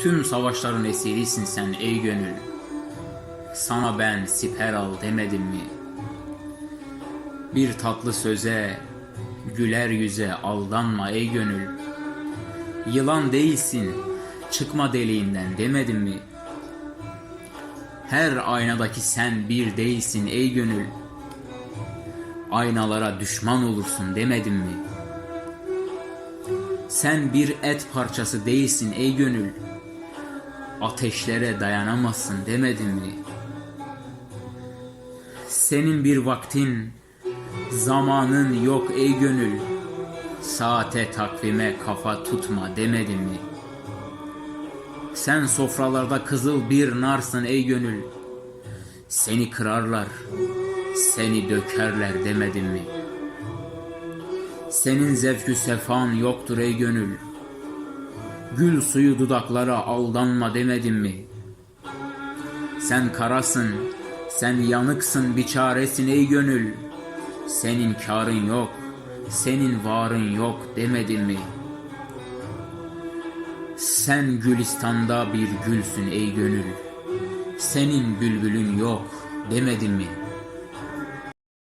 Tüm savaşların esirisin sen ey gönül. Sana ben siper al demedim mi? Bir tatlı söze, güler yüze aldanma ey gönül. Yılan değilsin, çıkma deliğinden demedim mi? Her aynadaki sen bir değilsin ey gönül. Aynalara düşman olursun demedim mi? Sen bir et parçası değilsin ey gönül. Ateşlere dayanamazsın demedim mi? Senin bir vaktin, zamanın yok ey gönül. Saate takvime kafa tutma demedim mi? Sen sofralarda kızıl bir narsın ey gönül. Seni kırarlar, seni dökerler demedim mi? Senin zevkü sefan yoktur ey gönül. Gül suyu dudaklara aldanma demedim mi? Sen karasın, sen yanıksın bir çaresin ey gönül. Senin karın yok, senin varın yok demedim mi? Sen Gülistan'da bir gülsün ey gönül. Senin bülbülün yok demedim mi?''